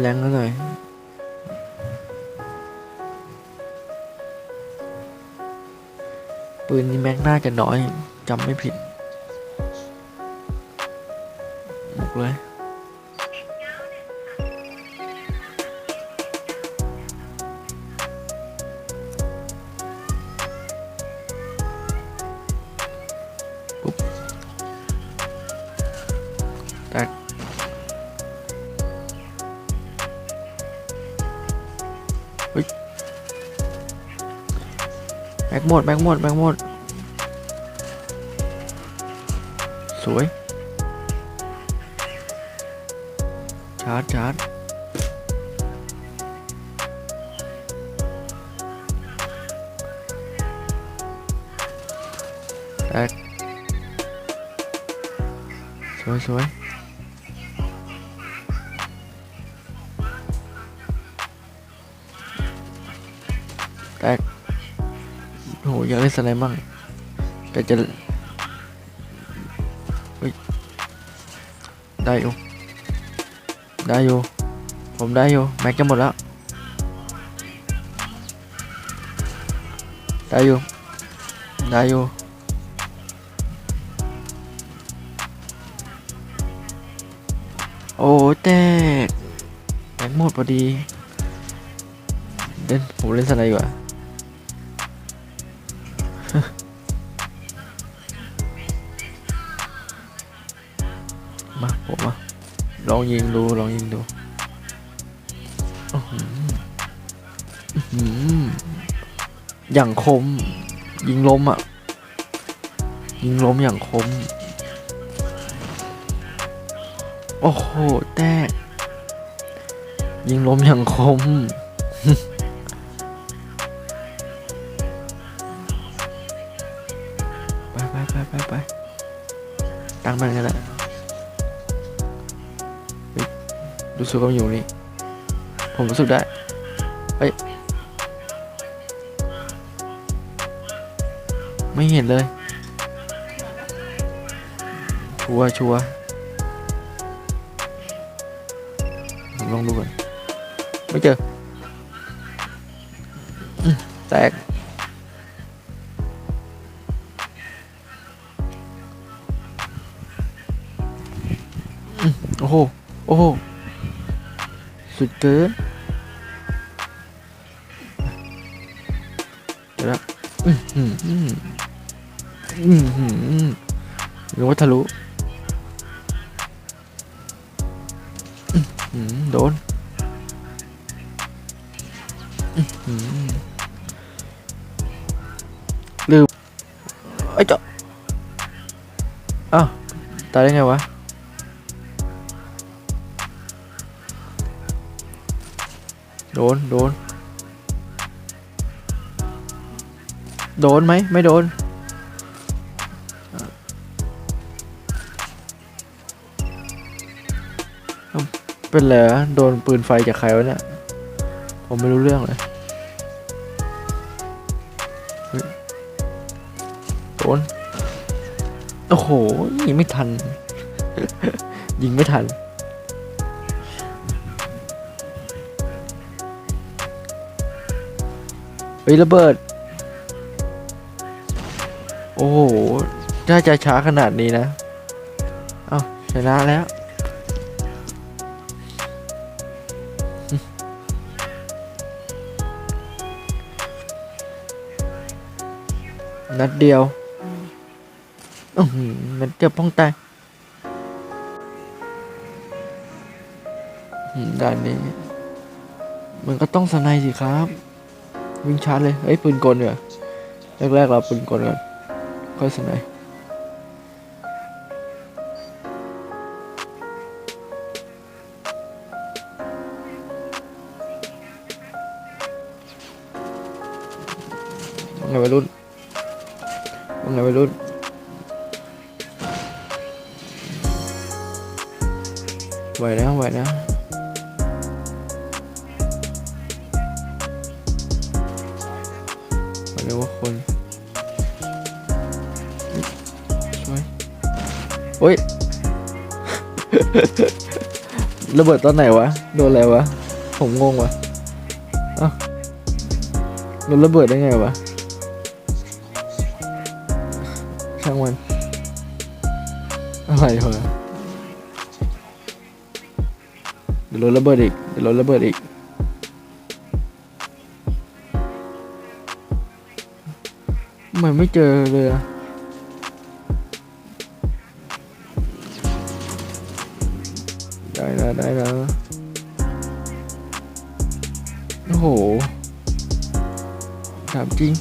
แรงก็หน่อยปืนนี้แม็กน่าจะน้อยจำไม่ผิด แม็กหมดแม็กหมดแอยากเล่นสไนด์มั่งแต่จะได้อยู่ ได้อยู่ ผมได้อยู่ แม็กจะหมดแล้ว ได้อยู่ ได้อยู่ โอ้แตกแม็กหมดพอดี เล่นผมเล่นสไนด์ดีกว่า องยิงดูลองยิงดูอย่างคม ยิงลมอะ ยิงลมอย่างคม โอ้โหแตกยิงลมอย่างคมไปไปไปไปไปตั้งมันกันแล้ว รู้สึกว่ามันอยู่นี่ ผมรู้สึกได้ เฮ้ย ไม่เห็นเลย ชัวร์ชัวร์ผมลองดูก่อนไม่เจอ แตกอืมโอ้โห โอ้โห สุดเกินเดี๋ยวนะอืมอืมอืมอืมอื โดน โดน โดนไหม ไม่โดน เป็นไรวะโดนปืนไฟจากใครวะเนี่ย ผมไม่รู้เรื่องเลย โดน โอ้โห ยิงไม่ทัน ยิงไม่ทัน เฮ้ยระเบิด โอ้โหถ้าจะช้าขนาดนี้นะ เอ้าชนะแล้ว นัดเดียวอืมมันจะป้องตายอื้อหือด่านนี้ มันก็ต้องสนด์สิครับ วิ่งชาร์จเลยเฮ้ยปืนกลเหรอแรกๆเราปืนกลก่อนค่อยสนด์ว่าไงวัยรุ่นว่าไงวัยรุ่นไหวแล้วไหวแล้ว อ้ย ระเบิดตอนไหนวะ โดนอะไรวะ ผมงงวะเอ้าโดนระเบิดได้ไงวะ ช่างมัน อะไรวะเดี๋ยวโดนระเบิดอีก เดี๋ยวโดนระเบิดอีก มันไม่เจอเลยอะ ได้นะได้นะโอ้โหถามจริง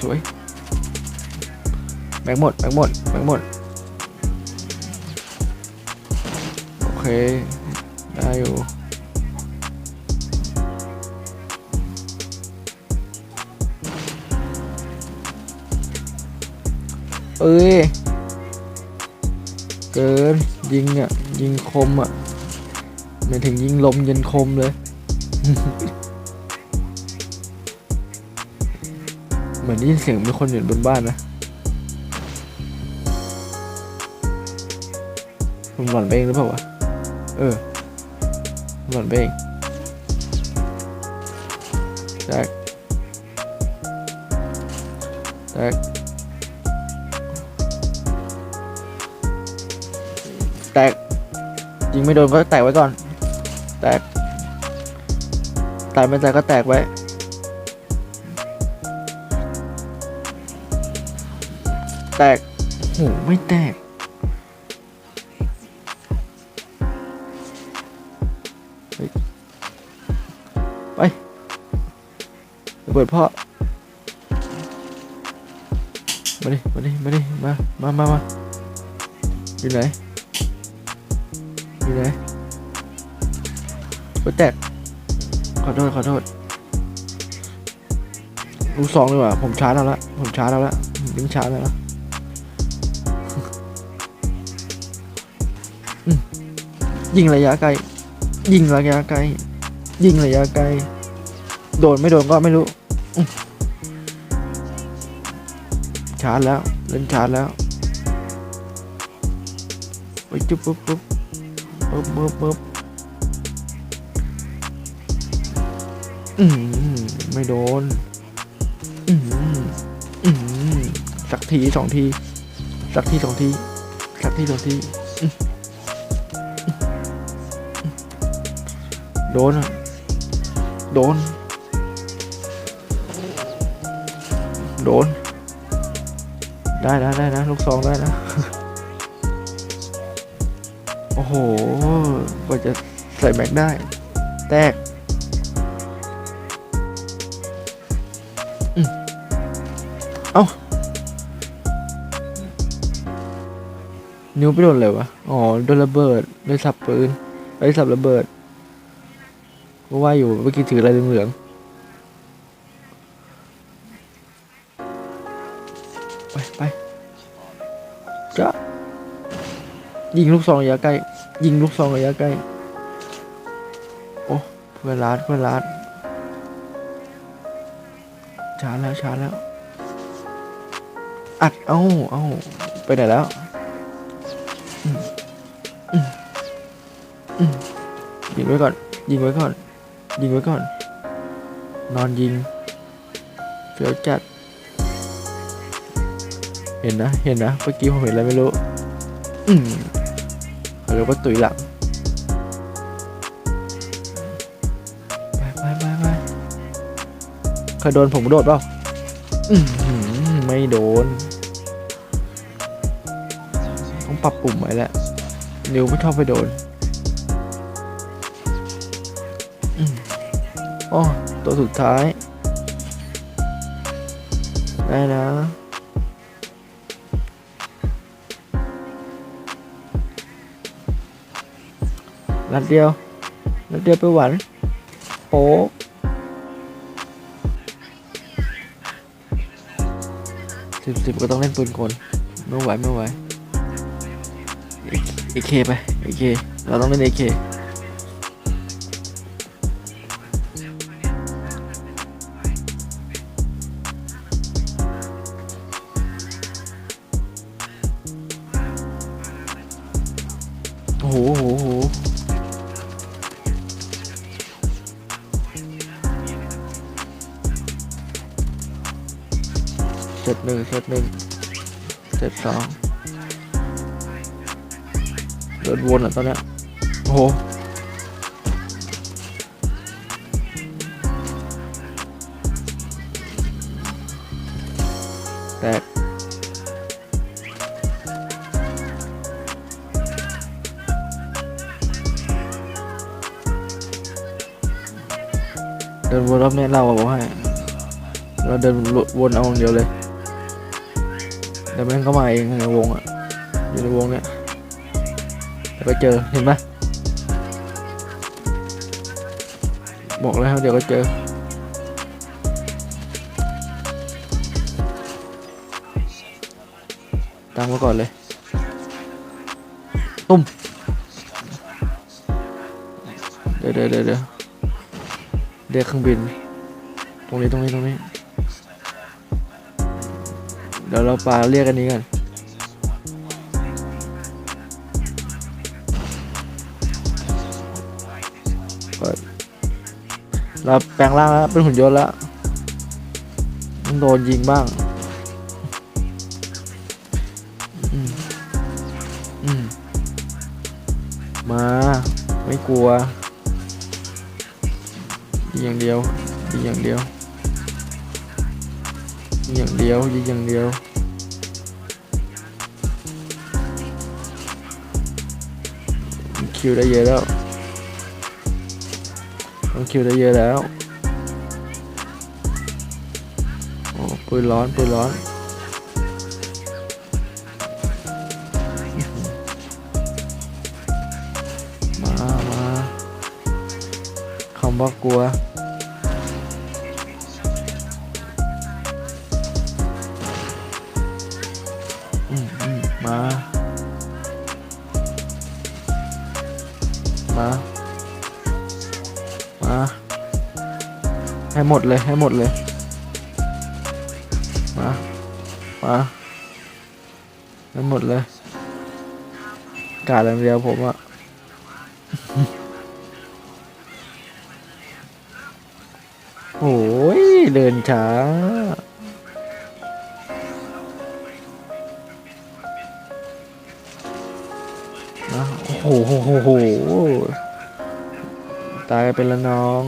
สวย แบงค์หมด แบงค์หมด แบงค์หมด โอเค ได้อยู่เอ้ย เกิน ยิงอะ ยิงคมอะหมายถึงยิงลมเย็นคมเลย เหมือนได้ยินเสียงมีคนอยู่บนบ้านนะผมหลอนไปเองหรือเปล่าวะ เออหลอนไปเองแตกแตก ตกยิงไม่โดนก็แตกไว้ก่อน แตกแตกไม่แตกก็แตกไว้แตกโหไม่แตก ไปเบิดพ่อ มาดิ มาดิ มาดิ มา มา มา มาอยู่ไหน อยู่ไหนก็แตกขอโทษขอโทษลูสองดีกว่าผมช้าแล้วละผมช้าแล้วละยิงช้าแล้วละยิงระยะไกล ยิงระยะไกล ยิงระยะไกล โดนไม่โดนก็ไม่รู้ชาร์จแล้ว เล่นชาร์จแล้วไปจุ๊บปุ๊บปุ๊บ ปุ๊บปุ๊บปุ๊บอืมไม่โดน อืมอืมสักทีสองที สักทีสองที สักทีสองที โดนอะ โดน โดน ได้นะได้นะ ลูกซองได้นะ โอ้โหกว่าจะใส่แม็กได้ แตกอเอ้า นิ้วไปโดนเลยวะ อ๋อ โดนระเบิดโดนสับปืนไอ้สับระเบิดก็ว่าอยู่เมื่อกี้ถืออะไรเหลืองๆ ยิงลูกซองระยะใกล้ ยิงลูกซองระยะใกล้ โอ้เพื่อนรัดเพื่อนรัดช้าแล้วช้าแล้ว อัด เอ้าเอ้าไปไหนแล้วยิงไว้ก่อน ยิงไว้ก่อน ยิงไว้ก่อน นอนยิงเฟี้ยวจัด เห็นนะ เห็นนะ เมื่อกี้ผมเห็นอะไรไม่รู้ อืม เขาเรียกว่าตุยหลังไปไปไปไปเคยโดนผมโดดเปล่าไม่โดน ต้องปรับปุ่มไว้แหละนิ้วไม่ชอบไปโดนอ๋อตัวสุดท้าย ได้นะ นัดเดียว นัดเดียวไปหวานโป๊กสิบสิบก็ต้องเล่นปืนกลไม่ไหวไม่ไหวเอเคไปเอเคเราต้องเล่นเอเคโหโอ้โห ตหนึ่งเซตหนึ่งเซตสองเดินวนอะตอนเนี้ยโอ้โหแตกเดินวนรอบเนี้ยเราอะบอกให้เราเดินวนเอาอย่างเดียวเลย เดี๋ยวแม่งก็มาเองในวงอะอยู่ในวงเนี้ยเดี๋ยวไปเจอเห็นปะบอกแล้วเดี๋ยวก็เจอตามมาก่อนเลย ตุ้ม เดี๋ยวเดี๋ยวเดี๋ยวเดี๋ยวเรียกเครื่องบิน ตรงนี้ตรงนี้ตรงนี้ เดี๋ยวเราปลาเรียกอันนี้กันเราแปลงร่างแล้วเป็นหุ่นยนต์แล้วต้องโดนยิงบ้างมา ไม่กลัวยิงอย่างเดียวยิงอย่างเดียว ยิงอย่างเดียวยิงอย่างเดียวคิวได้เยอะแล้วต้องคิวได้เยอะแล้วโอ้ปืนร้อนปืนร้อนมามาคำว่ากลัว มา มา มา ให้หมดเลย ให้หมดเลย มา มาให้หมดเลย กาดอย่างเดียวผมอะโอ้ยเดินช้าะโอ้โหโหโหโหตายเป็นละน้อง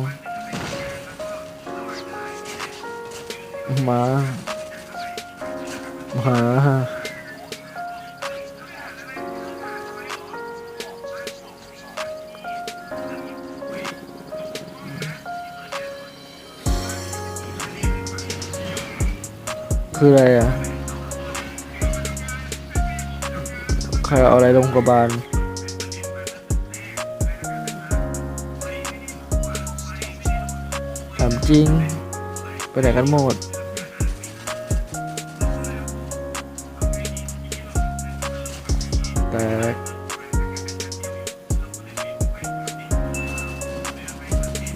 มา มาคืออะไรอะ ใครเอาอะไรลงกระบาล จริง ไปไหนกันหมด แตก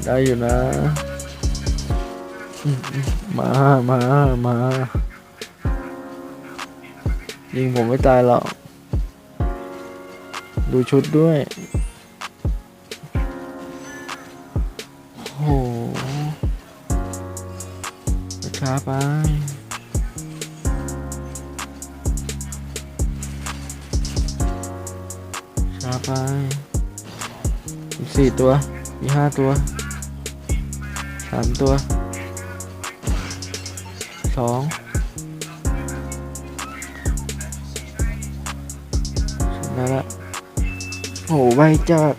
ได้อยู่นะ มา มา มา ยิงผมไม่ตายหรอก ดูชุดด้วย ไป ช้าไปมีสี่ตัว มีห้าตัว สามตัว สอง ชนะละโอ้ไวจัด